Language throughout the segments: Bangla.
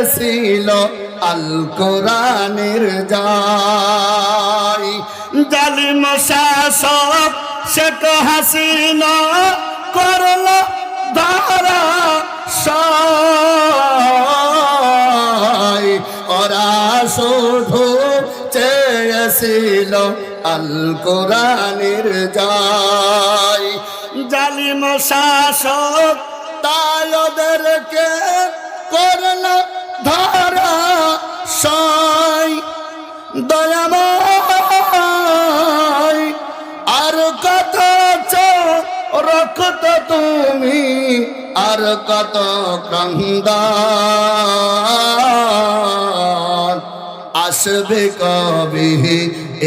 চেয়েছিল আল কোরআনের যাই জালিম শাসক শেখ হাসিনা করল ধারা ওরা শুধু চেয়েছিল আল কোরআনের যাই জালিম শাসক তাই ওদেরকে দয়াময়, আর কত রক্ত তুমি, আর কত ক্রন্দার আসবে কবে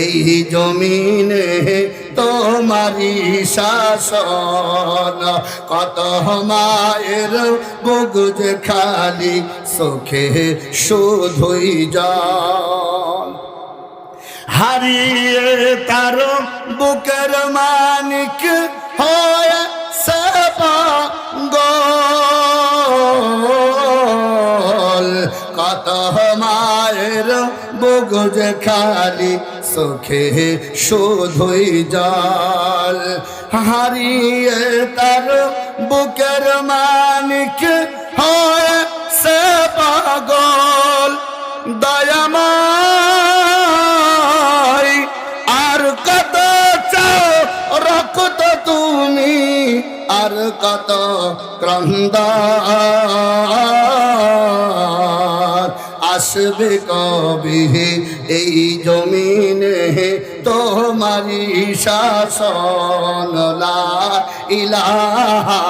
এই জমিনে তোমারি শাসন? কত মায়ের বুগুজ খালি সুখে শুধুই জল। হারিয়ে তার বুকের মানিক হয় গল কত মায়ের বুগুজ খালি, সুখে শুধুই জল। হারিয়ে তার বুকের মানিক হয় আর কত ক্রন্দ আসবে কবি এই জমিনে তোমারি শাসন? লা ইলাহা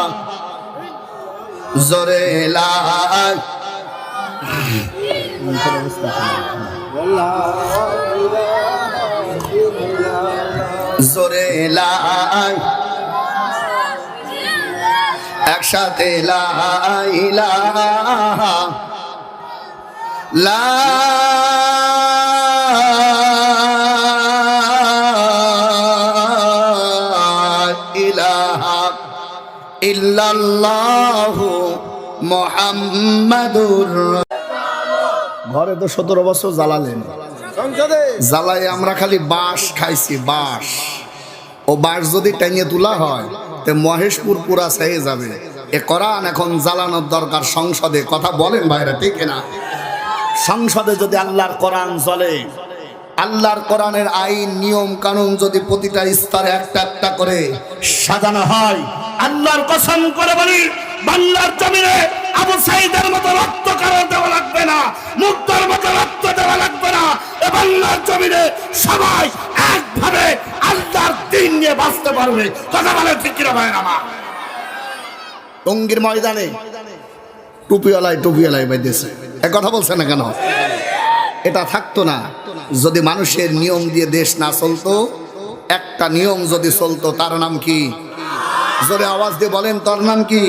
জোরে লা একসাথে লাইলা লা ইলাহা ঘরে তো সতেরো বছর জ্বালালেন। জ্বালাই আমরা খালি বাঁশ খাইছি, বাঁশ। ও বাঁশ যদি টাঙিয়ে তোলা হয় মহেশপুর পুরা সেয়ে যাবে। এ কোরআন এখন জ্বালানোর দরকার সংসদে। কথা বলেন ভাইরা, ঠিক না সংসদে যদি আল্লাহর কোরআন চলে, আল্লাহর কোরআনের আইন, নিয়ম, কানুন যদি প্রতিটা স্তরে একটা একটা করে সাজানো হয়, আল্লাহর কসম করে বলি, বাংলার জমিনে আবু সাইদের মতো রক্ত কারও দেওয়া লাগবে না, মুক্তর মতো রক্ত দেওয়া লাগবে না। টঙ্গির ময়দানে টুপিওয়ালায় টুপিওয়ালায় বাইতেছে এ কথা বলছে না কেন? এটা থাকতো না। যদি মানুষের নিয়ম দিয়ে দেশ না চলতো, একটা নিয়ম যদি চলতো, তার নাম কি? জোরে আওয়াজ দিয়ে বলেন, তার নাম কি?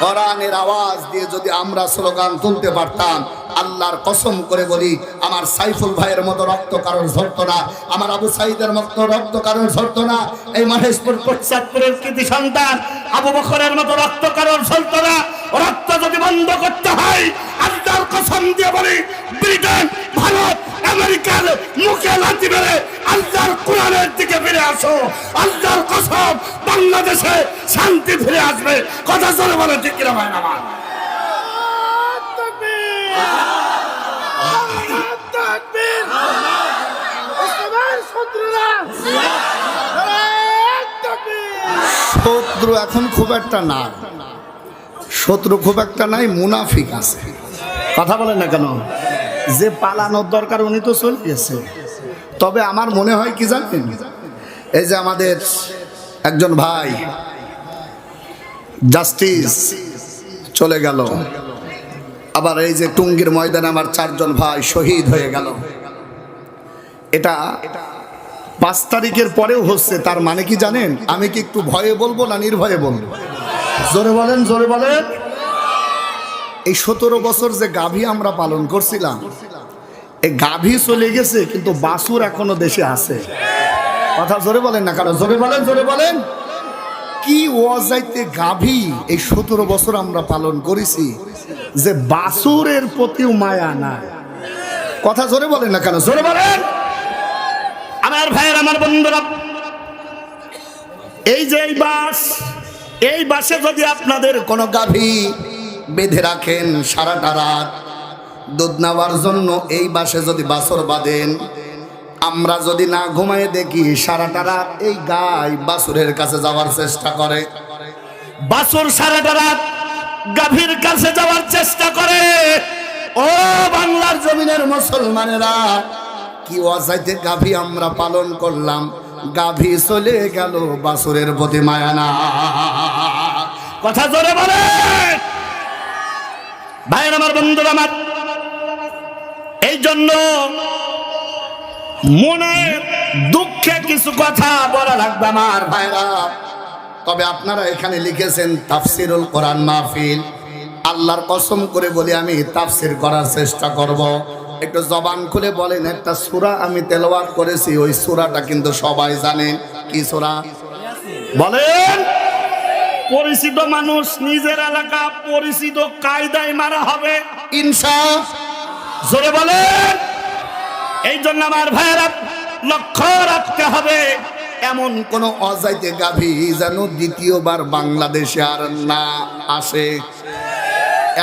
কোরআনের আওয়াজ দিয়ে যদি আমরা স্লোগান তুলতে পারতাম আল্লাহর কসম করে বলি, আমার সাইফুল ভাইয়ের মতো রক্ত কারোর ঝরতো না, আমার আবু সাইদের মতো রক্ত কারোর ঝরতো না, এই মহেশপুর পশ্চাৎপুরের কৃতি সন্তান আবু বকরের মতো রক্ত কারোর ঝরতো না, রক্ত যদি বন্ধ করতে হয়, আল্লাহর কসম দিয়ে বলি, ব্রিটেন, ভারত, আমেরিকার মুখে লাথি মেরে আল্লাহর কোরআনের দিকে ফিরে আসো, আল্লাহর কসম বাংলাদেশে শান্তি ফিরে আসবে, কথা চলে বলে, ঠিক কিনা ভাই আমার? শত্রু এখন খুব একটা না শত্রু খুব একটা নাই, মুনাফিক আছে। কথা বলেন না কেন? যে পালানোর দরকার উনি তো চলে গেছে। তবে আমার মনে হয় কি জানেন? এই যে আমাদের একজন ভাই, জাস্টিস, চলে গেল। আবার এই যে টুঙ্গির ময়দানে আমার চারজন ভাই শহীদ হয়ে গেল। এটা পাঁচ তারিখের পরেও হচ্ছে, তার মানে কি জানেন? আমি কি একটু ভয়ে বলব না নির্ভয়ে বলব? জোরে বলেন জোরে বলেন। এই সতেরো বছর যে গাভী আমরা পালন করছিলাম এই গাভী চলে গেছে, কিন্তু বাসুর এখনও দেশে আছে। কথা জোরে বলেন না কারণ, জোরে বলেন জোরে বলেন। কি ওয়াজাইতে গাভী এই সতেরো বছর আমরা পালন করেছি যে বাসুরের প্রতিও মায়া নাই। কথা জোরে বলেন না কেন? জোরে বলেন। আমার ভাইয়ের, আমার বন্ধুরা, এই যে এই বাস, এই বাসে যদি আপনাদের কোনো গাভী বেঁধে রাখেন সারাটা রাত, দুধ নেওয়ার জন্য এই বাসে যদি বাসর বাঁধেন, আমরা যদি না ঘুমায় দেখি সারাটা রাত এই গাই বাসুরের কাছে যাওয়ার চেষ্টা করে। বাসুর সারাটা রাত গাভীর কাছে যাওয়ার চেষ্টা করে। ও বাংলার জমিনের মুসলমানেরা, কি অজাইতে গাভী আমরা পালন করলাম। গাভী চলে গেল বাসুরের প্রতি মায়া না। কথা জোরে বলে। ভাইয়ের আমার বন্ধুরা আমার, এই জন্য মনে দুঃখে কিছু কথা বলা লাগবে আমার ভাইরা তবে আপনারা এখানে লিখেছেন তাফসিরুল কোরআন মাহফিল। আল্লাহর কসম করে বলি আমি তাফসির করার চেষ্টা করব। একটু জবান খুলে বলেন একটা সূরা আমি তেলাওয়াত করেছি ওই সূরাটা কিন্তু সবাই জানেন কি সূরা? বলেন। পরিচিত মানুষ নিজের এলাকা পরিচিত কায়দায় মারা হবে। ইনসা জোরে বলেন। এই জন্য আমার ভাইয়েরা লক্ষ্য রাখতে হবে। এমন কোন অজাইতে গাভী যেন দ্বিতীয়বার বাংলাদেশে আর না আসে।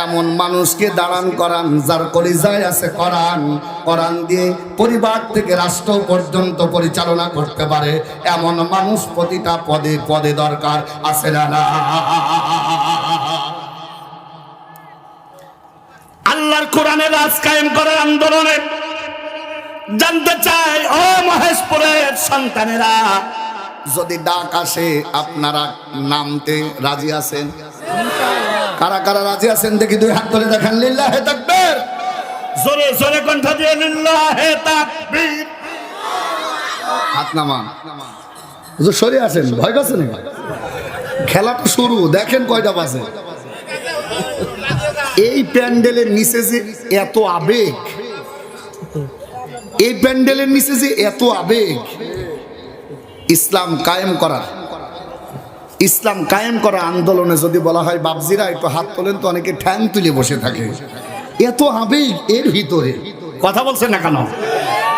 এমন মানুষকে দাঁড়ান করান, যার কলিজায় আছে করান করান দিয়ে পরিবার থেকে রাষ্ট্র পর্যন্ত পরিচালনা করতে পারে। এমন মানুষ প্রতিটা পদে পদে দরকার, আছে না আল্লাহর কোরআনের রাজ কায়েম করার আন্দোলনে জানতে চাই ও মহেশপুরের সন্তানেরা। যদি ডাক আসে আপনারা নামতে রাজি আছেন? কারা কারা রাজি আছেন দেখি দুই হাত ধরে দেখেন। লিল্লাহে তাকবীর। জোরে জোরে কণ্ঠ দিয়ে লিল্লাহে তাকবীর। হাত নামান। হুজুর সরে আসেন ভয় পাচ্ছে নাকি? খেলাটা শুরু দেখেন কয়টা বাজে। এই প্যান্ডেলের নিচে যে এত আবেগ এই প্যান্ডেলের নিচে যে এত আবেগ, ইসলাম কায়েম করা ইসলাম কায়েম করা আন্দোলনে যদি বলা হয় বাবজিরা একটু হাত তোলেন তো অনেকে ঠ্যাং তুলে বসে থাকে। এত আবেগ এর ভিতরে। কথা বলছেন না কেন?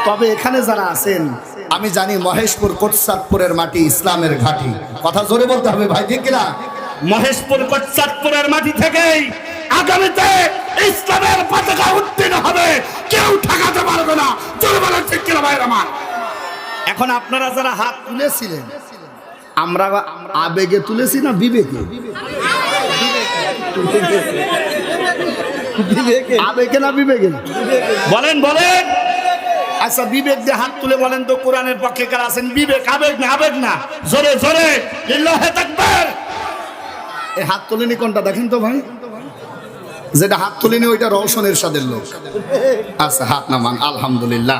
তবে এখানে যারা আছেন, আমি জানি মহেশপুর কোটসাদপুরের মাটি ইসলামের ঘাটি। কথা জোরে বলতে হবে ভাই, ঠিক কিনা? মহেশপুর কোচ্চাদপুরের মাটি থেকেই আগামীতে ইসলামের পতাকা উত্তীর্ণ হবে। কেউ ঠেকাতে পারবে না। জোরে বলেন ঠিক কিনা ভাইয়ের আমার? এখন আপনারা যারা হাত তুলেছিলেন আমরা আবেগে তুলেছি না বিবেকে? আবেগে না বিবেকে? বলেন বলেন। আচ্ছা বিবেক দিয়ে হাত তুলে বলেন তো কোরআনের পক্ষে কারা আছেন? বিবেক আবেগ না আবেগ না? জোরে জোরে। লিল্লাহে তাকবীর। এই হাত তুলেনি কোনটা? দেখেন তো ভাই। যেটা হাত তুলেনি ওইটা রওশনের সাদের লোক। আচ্ছা হাত নামান, আলহামদুলিল্লাহ।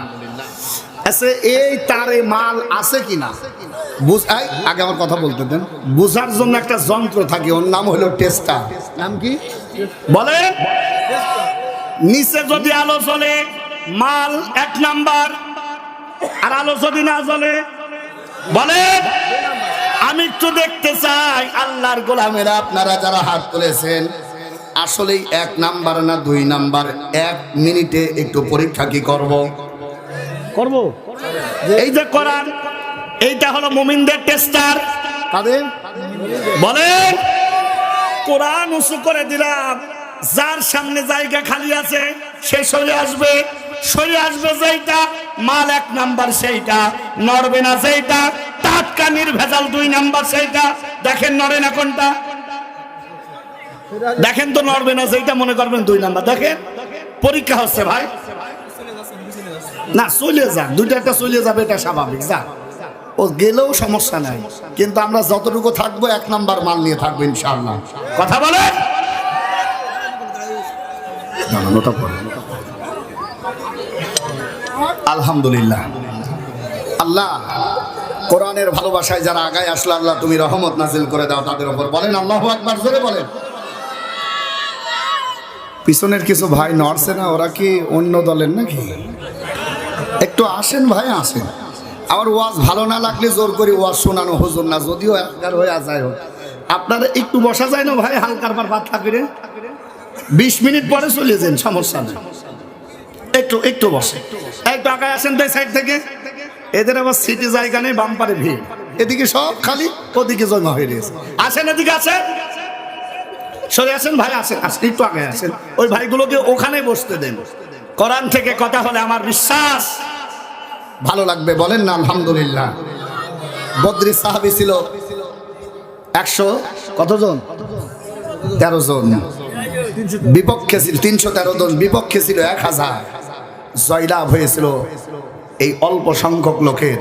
আচ্ছা এই তারে মাল আছে কিনা? বুঝ আগে আমার কথা বলতে দেন। বোঝার জন্য একটা যন্ত্র থাকে, ওর নাম হলো টেস্টার। নাম কি? বলেন নিচে যদি আলো জ্বলে, মাল এক নাম্বার, আর আলো যদি না জ্বলে বলেন আমি একটু দেখতে চাই, আল্লাহর গোলামেরা আপনারা যারা হাত তুলেছেন আসলেই এক নাম্বার না দুই নাম্বার? এক মিনিটে একটু পরীক্ষা কি করব? করব। এই যে কোরআন এইটা হলো মুমিনদের টেস্টার তাদের? বলেন কোরআন উঁচু করে দিলাম যার সামনে জায়গা খালি আছে সে সরে আসবে। সরে আসবে যেইটা মাল এক নাম্বার সেইটা নড়বে না সেইটা টাটকা নির্ভেজাল দুই নাম্বার সেইটা। দেখেন নড়ে না কোনটা? দেখেন তো নড়বে না সেইটা মনে করবেন দুই নাম্বার। দেখেন, পরীক্ষা হচ্ছে ভাই। না, চলে যাক। দুইটা একটা চলে যাবে, এটা স্বাভাবিক যাক ও, গেলেও সমস্যা নাই। কিন্তু আমরা যতটুকু থাকব, এক নাম্বার মাল নিয়ে থাকব, ইনশাআল্লাহ। কথা পরে আলহামদুলিল্লাহ। আল্লাহ, কোরআনের ভালোবাসায় যারা আগায় আসলো, আল্লাহ তুমি রহমত নাজিল করে দাও, তাদের উপর। বলেন আল্লাহ আকবার, জোরে বলেন। পিছনের কিছু ভাই নড়ছে না, ওরা কি অন্য দলের নাকি? একটু আসেন ভাই, আসেন। আমার ওয়াজ ভালো না লাগলে জোর করে ওয়াজ শোনানো হুজুর না, যদিও একবার হয়ে যায় হোক। আপনারা একটু বসা যায় না ভাই, হালকার পর পাতলা করে? বিশ মিনিট পরে চলে যান, সমস্যা নেই। একটু একটু বসে। একটু আগায় আসেন তো সাইড থেকে। এদের আবার সিটি জায়গা নেই, বাম্পারে ভিড়। এদিকে সব খালি, ওদিকে জমা হয়ে রয়েছে আসেন, এদিকে আসেন। সরে আসেন ভাই, আসেন আসেন, একটু আগে আসেন। ওই ভাইগুলোকে ওখানে বসতে দেন। কোরআন থেকে কথা হলে আমার বিশ্বাস। ভালো লাগবে, বলেন না, আলহামদুলিল্লাহ। বদ্রি সাহাবি ছিল একশো কতজন? তেরো জন। বিপক্ষে ছিল, তিনশো তেরো জন, বিপক্ষে ছিল এক হাজার। জয়লাভ হয়েছিল এই অল্প সংখ্যক লোকের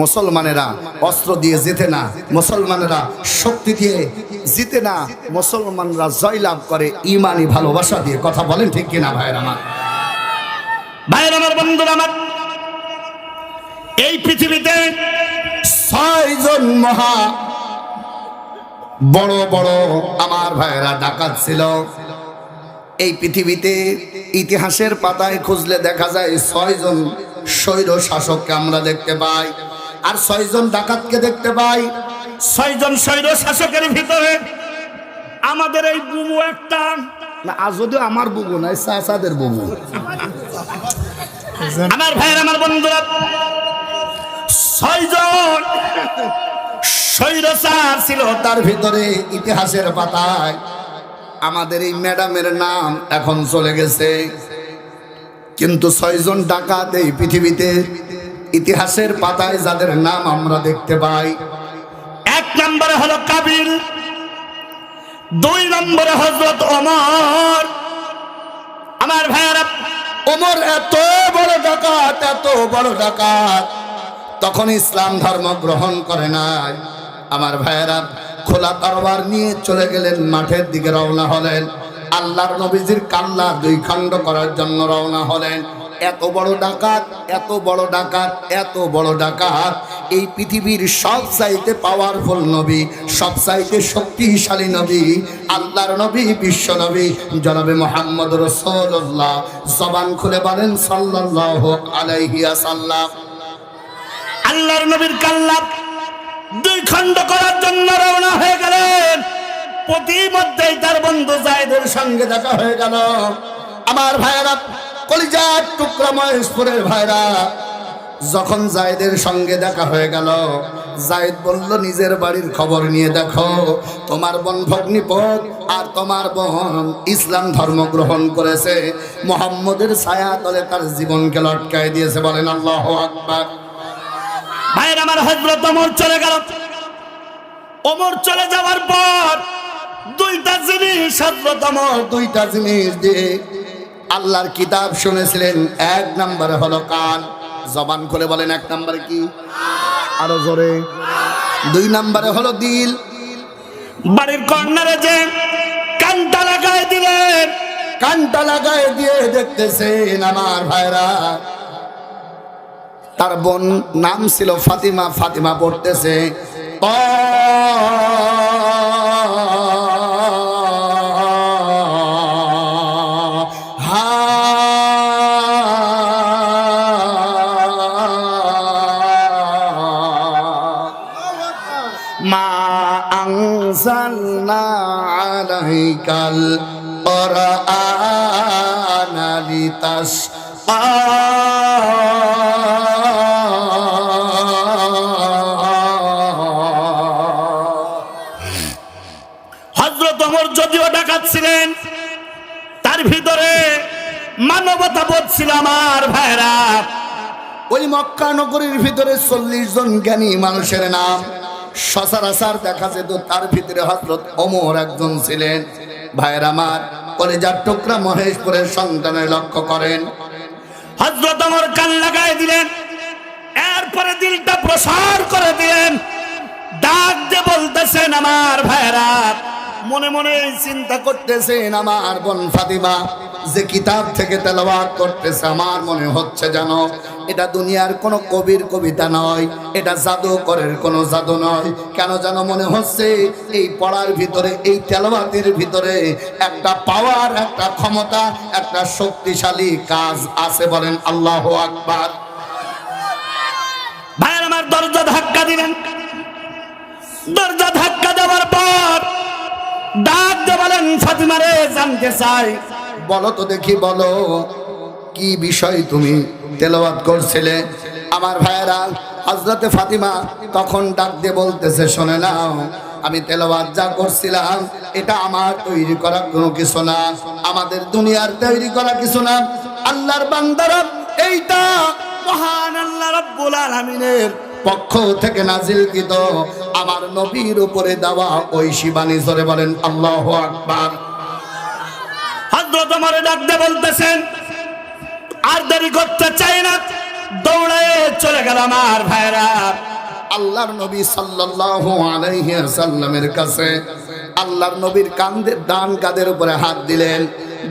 মুসলমানেরা অস্ত্র দিয়ে যেতে না, মুসলমানেরা শক্তি দিয়ে জিতে না, মুসলমানরা জয়লাভ করে ইমানি ভালোবাসা দিয়ে। কথা বলেন ঠিক কিনা ভাইয়ের আমার? ভাইয়ের আমার বন্ধুরা আমার, এই পৃথিবীতে ছয়জন মহা বড় বড় আমার ভাইয়েরা ডাকাত ছিল। এই পৃথিবীতে ইতিহাসের পাতায় খুঁজলে দেখা যায় ছয়জন স্বৈর শাসককে আমরা দেখতে পাই। আর ছয়জন ডাকাতকে দেখতে পাই। ছয়জন স্বৈর শাসকের ভিতরে আমাদের এই বুবু একটা। না আজ যদিও আমার বুবু নাই চাচাদের বুবু। আমার ভাইয়ের আমার বন্ধুরা ছয়জন স্বৈরচার ছিল। তার ভিতরে ইতিহাসের পাতায় আমাদের এই ম্যাডামের নাম এখন চলে গেছে। কিন্তু ছয়জন ডাকাত এই পৃথিবীতে ইতিহাসের পাতায় যাদের নাম আমরা দেখতে পাই। এক নম্বরে হলো কাবিল, দুই নম্বরে হজরত অমর আমার ভাইয়েরা, ওমর এত বড় ডাকাত, এত বড় ডাকাত। তখন ইসলাম ধর্ম গ্রহণ করে নাই। আমার ভাইয়েরা, খোলা তরবার নিয়ে চলে গেলেন, মাঠের দিকে রওনা হলেন। আল্লাহর নবীজির কাল্লা দুই খণ্ড করার জন্য রওনা হলেন। এত বড় ডাকাত, এত বড় ডাকাত, এত বড় ডাকাত। এই পৃথিবীর সব চাইতে পাওয়ারফুল নবী সব চাইতে শক্তিশালী নবী, আল্লাহর নবী, বিশ্ব নবী, জনাবে মোহাম্মদ রসুল্লাহ জবান খুলে বলেন, সাল্লাল্লাহু আলাইহি সাল্লাম আল্লাহর নবীর কাল্লাপ দুই খণ্ড করার জন্য রওনা হয়ে গেলেন। প্রতিমধ্যেই তার বন্ধু জায়দের সঙ্গে দেখা হয়ে গেল। আমার ভাইয়েরা, কলিজার টুকরা মহেশপুরের ভাইরা যখন জায়দের সঙ্গে দেখা হয়ে গেল জায়দ বলল, নিজের বাড়ির খবর নিয়ে দেখো। তোমার বোন ভগ্নিপদ আর তোমার বোন ইসলাম ধর্ম গ্রহণ করেছে। মোহাম্মদের ছায়া তলে তার জীবনকে লটকায় দিয়েছে। বলেন আল্লাহ আকবার। ভাইয়ের, আমার হজরত অমর চলে গেল। অমর চলে যাওয়ার পর দুইটা জিনিস হজরত দুইটা জিনিস দিয়ে আল্লাহর কিতাব শুনেছিলেন। এক নম্বরে হলো কান। জবান করে বলেন, এক নম্বরে কি? আরও জোরে। দুই নম্বরে হলো দিল। বাড়ির কর্নারে যে কানটা লাগাই দিলেন, কানটা লাগায় দিয়ে দেখতেছেন আমার ভাইরা। তার বোন নাম ছিল ফাতিমা ফাতিমা পড়তেছে। কোরআনা লিতাসআ হজরত অমর যদিও ডাকাচ্ছিলেন তার ভিতরে মানবতা বোধ ছিল আমার ভাইরা। ওই মক্কা নগরীর ভিতরে চল্লিশ জন জ্ঞানী মানুষের নাম। সচরাচর দেখা যেত তার ভিতরে হজরত ওমর একজন ছিলেন। ভাইয়ের আমার, কলেজার টুকরা মহেশপুরের সন্তানের লক্ষ্য করেন। হজরত অমর কান লাগাই দিলেন, এরপরে দিলটা প্রসার করে দিলেন। ডাক দিয়ে বলতেছেন, আমার ভাইরা মনে মনে চিন্তা করতে করতেছেন আমার বোন ফাতিমা যে কিতাব থেকে তেলাওয়াত করতেছে, আমার মনে হচ্ছে যেন এটা দুনিয়ার কোনো কবির কবিতা নয়, এটা জাদুকরের কোনো জাদু নয়। কেন যেন মনে হচ্ছে এই পড়ার ভিতরে, এই তেলাওয়াতের ভিতরে একটা পাওয়ার একটা ক্ষমতা, একটা শক্তিশালী কাজ আছে বলেন আল্লাহ আকবার। ভাইয়ের আমার দরজা ধাক্কা দিলেন দরজা ধাক্কা দেওয়ার পর ডাক দিয়ে বলেন ফাতিমারে জানতে চাই। বলো তো দেখি বলো। কি বিষয় তুমি তেলাওয়াত করছিলে? আমার ভাইয়েরা হজরতে ফাতিমা তখন ডাক দিয়ে বলতেছে, শোনে নাও আমি তেলাওয়াত যা করছিলাম, এটা আমার তৈরি করা কোনো কিছু না। আমাদের দুনিয়ার তৈরি করা কিছু না। আল্লাহর বান্দারা এইটা মহান আল্লাহ রাব্বুল আলামিনের পক্ষ থেকে নাজিলকৃত। আমার নবীর উপরে দেওয়া ওই শিবানী জোরে বলেন, আল্লাহ আকবার। হযরত ওমর ডাক বলতেছেন। আর দেরি করতে চাই না। দৌড়ে চলে গেল আমার ভাইরা। আল্লাহর নবী সাল্লাল্লাহু আলাইহি সাল্লামের কাছে আল্লাহর নবীর কাঁধে ডান কাঁধের উপরে হাত দিলেন।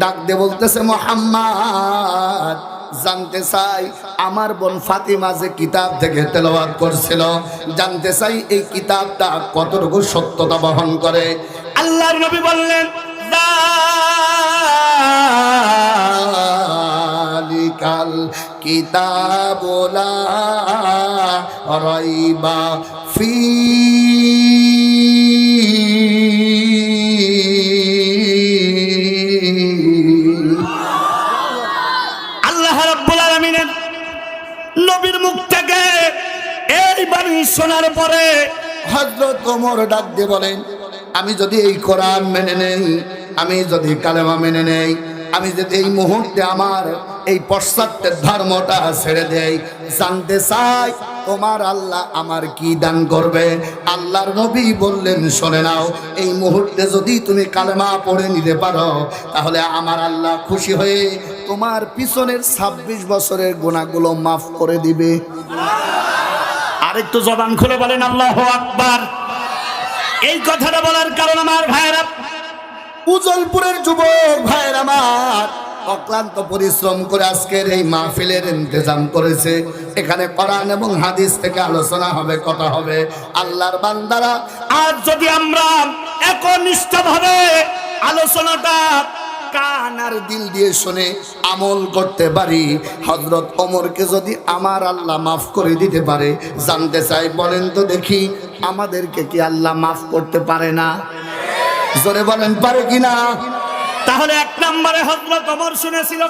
ডাক দিয়ে বলতেছে মোহাম্মদ জানতে চাই আমার বোন ফাতিমা যে কিতাব থেকে তেলাওয়াত করছিল জানতে চাই এই কিতাবটা কতটুকু সত্যতা বহন করে? আল্লাহর নবী বললেন জালিকাল কিতাবুলা রাইবা ফি। আল্লাহ রাব্বুল আলামিনের নবীর মুখ থেকে এই বাণী শোনার পরে হজরত ওমর ডাক দিয়ে বলেন আমি যদি এই কোরআন মেনে নেই আমি যদি কালেমা মেনে নেই আমি যদি এই মুহূর্তে আমার এই পশ্চাত্যের ধর্মটা ছেড়ে দেই জানতে চাই তোমার আল্লাহ আমার কি দান করবে? আল্লাহর নবী বললেন শোনে নাও এই মুহূর্তে যদি তুমি কালেমা পড়ে নিতে পারো তাহলে আমার আল্লাহ খুশি হয়ে তোমার পিছনের ছাব্বিশ বছরের গুণাগুলো মাফ করে দিবে। আরেকটু জবান খুলে বলেন আল্লাহ আকবার। এই কথাটা বলার কারণ আমার ভাইরা উজলপুরের যুবক অক্লান্ত পরিশ্রম করে আজকের এই মাহফিলের ইন্তজাম করেছে। এখানে কোরআন এবং হাদিস থেকে আলোচনা হবে, কথা হবে। আল্লাহর বান্দারা আর যদি আমরা একনিষ্ঠ ভাবে আলোচনাটা কান আর দিল দিয়ে শুনে আমল করতে পারি হজরত ওমরকে যদি আমার আল্লাহ মাফ করে দিতে পারে, জানতে চাই, বলেন তো দেখি আমাদেরকে কি আল্লাহ মাফ করতে পারে না? জোরে বলেন, পারে কিনা তাহলে এক নম্বরে হজরত অমর শুনেছিল